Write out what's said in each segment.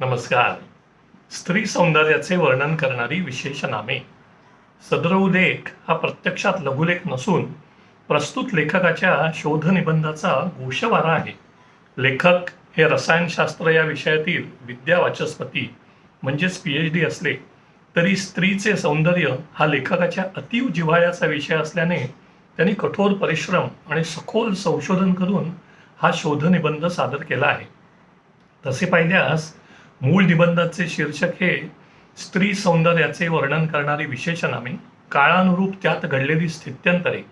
नमस्कार. स्त्री सौंदर्याचे वर्णन करणारी विशेष नामे. सदर उल्लेख हा प्रत्यक्षात लघुलेख नसून प्रस्तुत लेखकाच्या शोधनिबंधाचा गोषवारा आहे. लेखक हे रसायनशास्त्र या विषयातील विद्या वाचस्पती म्हणजेच पी एच डी असले तरी स्त्रीचे सौंदर्य हा लेखकाच्या अतीव जिव्हाळ्याचा विषय असल्याने त्यांनी कठोर परिश्रम आणि सखोल संशोधन करून हा शोधनिबंध सादर केला आहे. तसे पाहिल्यास मूळ निबंधाचे शीर्षक हे स्त्री सौंदर्याचे वर्णन करणारी विशेषनामे काळानुरूप त्यात घडलेली स्थित्यंतरे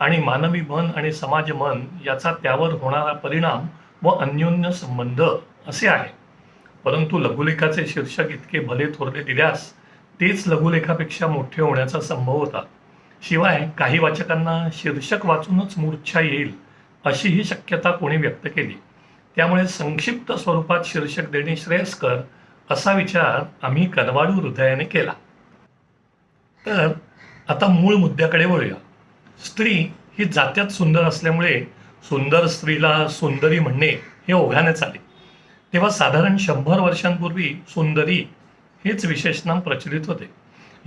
आणि मानवी मन आणि समाज मन याचा त्यावर होणारा परिणाम व अन्योन्य संबंध असे आहे. परंतु लघुलेखाचे शीर्षक इतके भले थोरले दिल्यास तेच लघुलेखापेक्षा मोठे होण्याचा संभव होता. शिवाय काही वाचकांना शीर्षक वाचूनच मूर्छा येईल अशीही शक्यता कोणी व्यक्त केली. त्यामुळे संक्षिप्त स्वरूपात शीर्षक देणे श्रेयस्कर असा विचार आम्ही कनवाडू हृदयाने केला. तर आता मूळ मुद्द्याकडे वळूया. स्त्री ही जात्यात सुंदर असल्यामुळे सुंदर स्त्रीला सुंदरी म्हणणे हे ओघानेच आले. तेव्हा साधारण शंभर वर्षांपूर्वी सुंदरी हेच विशेषनाम प्रचलित होते.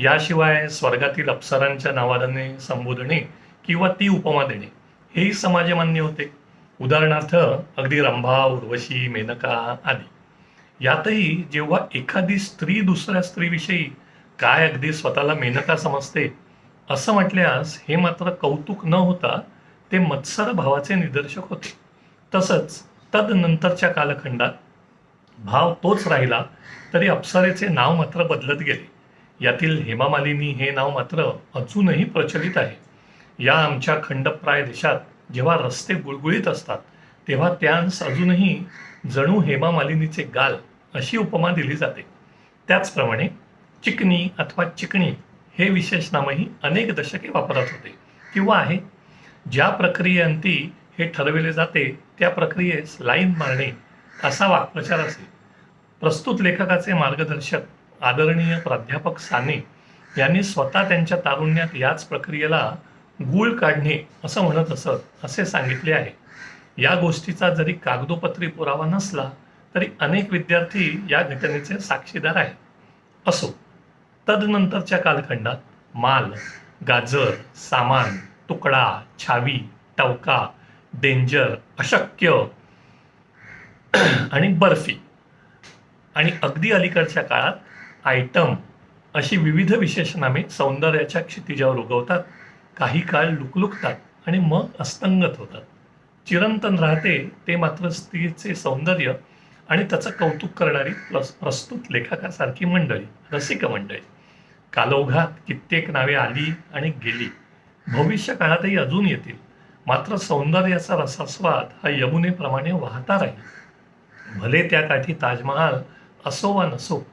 याशिवाय स्वर्गातील अप्सरांच्या नावाने संबोधणे किंवा ती उपमा देणे हेही समाजमान्य होते. उदाहरणार्थ अगदी रंभा उर्वशी मेनका आदी. यातही जेव्हा एखादी स्त्री दुसऱ्या स्त्रीविषयी काय अगदी स्वतःला मेनका समजते असं म्हटल्यास हे मात्र कौतुक न होता ते मत्सर भावाचे निदर्शक होते. तसंच तदनंतरच्या कालखंडात भाव तोच राहिला तरी अप्सरेचे नाव मात्र बदलत गेले. यातील हेमामालिनी हे नाव मात्र अजूनही प्रचलित आहे. या आमच्या खंडप्राय देशात जेव्हा रस्ते गुळगुळीत असतात तेव्हा त्यांस अजूनही जणू हेमा मालिनीचे गाल अशी उपमा दिली जाते. त्याचप्रमाणे चिकनी अथवा चिकणी हे विशेषनामही अनेक दशके वापरत होते किंवा आहे. ज्या प्रक्रियेअंती हे ठरविले जाते त्या प्रक्रियेस लाईन मारणे असा वाक्प्रचार असेल प्रस्तुत लेखकाचे मार्गदर्शक आदरणीय प्राध्यापक साने यांनी स्वतः त्यांच्या तारुण्यात याच प्रक्रियेला गूळ काढणे असं म्हणत असत असे सांगितले आहे. या गोष्टीचा जरी कागदोपत्री पुरावा नसला तरी अनेक विद्यार्थी या घटनेचे साक्षीदार आहेत. असो तदनंतरच्या कालखंडात माल गाजर सामान तुकडा छावी टवका डेंजर अशक्य आणि बर्फी आणि अगदी अलीकडच्या काळात आयटम अशी विविध विशेषनामे सौंदर्याच्या क्षितिजावर उगवतात. काही काळ लुकलुकतात आणि मग अस्तंगत होतात. चिरंतन राहते ते मात्र स्त्रीचे सौंदर्य आणि त्याचं कौतुक करणारी प्रस प्रस्तुत लेखकासारखी मंडळी रसिक मंडळी. कालोघात कित्येक नावे आली आणि गेली. भविष्य काळातही अजून येतील. मात्र सौंदर्याचा रसास्वाद हा यमुनेप्रमाणे वाहता राहील. भले त्या काठी ताजमहाल असो वा नसो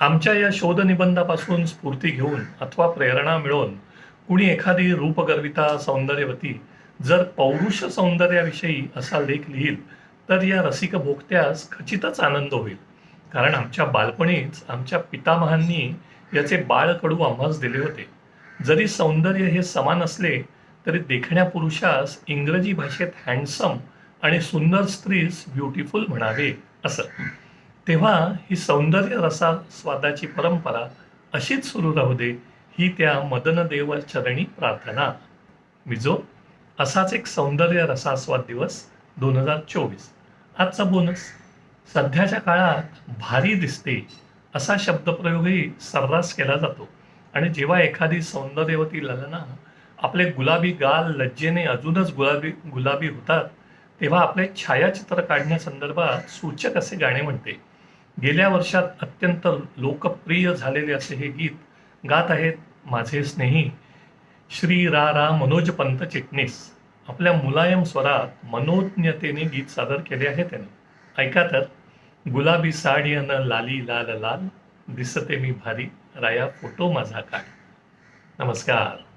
आमच्या या शोधनिबंधापासून स्फूर्ती घेऊन अथवा प्रेरणा मिळवून कुणी एखादी रूपगर्विता सौंदर्यवती जर पौरुष सौंदर्याविषयी असा लेख लिहील तर या रसिक भोगत्यास खचितच आनंद होईल. कारण आमच्या बालपणीच आमच्या पितामहांनी याचे बाळकडू आम्हास दिले होते. जरी सौंदर्य हे समान असले तरी देखण्या पुरुषास इंग्रजी भाषेत हँडसम आणि सुंदर स्त्रीस ब्युटिफुल म्हणावे असं. तेव्हा ही सौंदर्य रसा स्वादाची परंपरा अशीच सुरू राहू दे ही त्या मदनदेव चरणी प्रार्थना. मिजो असाच एक सौंदर्य रसास्वाद दिवस दोन हजार चोवीस. आजचा बोनस सध्याच्या काळात भारी दिसते असा शब्दप्रयोगही सर्रास केला जातो. आणि जेव्हा एखादी सौंदर्यवती ललना आपले गुलाबी गाल लज्जेने अजूनच गुलाबी गुलाबी होतात तेव्हा आपले छायाचित्र काढण्यासंदर्भात सूचक असे गाणे म्हणते. गेल्या वर्षात अत्यंत लोकप्रिय झालेले असे हे गीत गात आहेत माझे स्नेही श्री रा रा मनोज पंत चिटणीस आपल्या मुलायम स्वरात मनोज्ञतेने गीत सादर केले आहे त्याने. ऐका तर गुलाबी साडी अन लाली लाल लाल दिसते मी भारी राया फोटो माझा काढ. नमस्कार.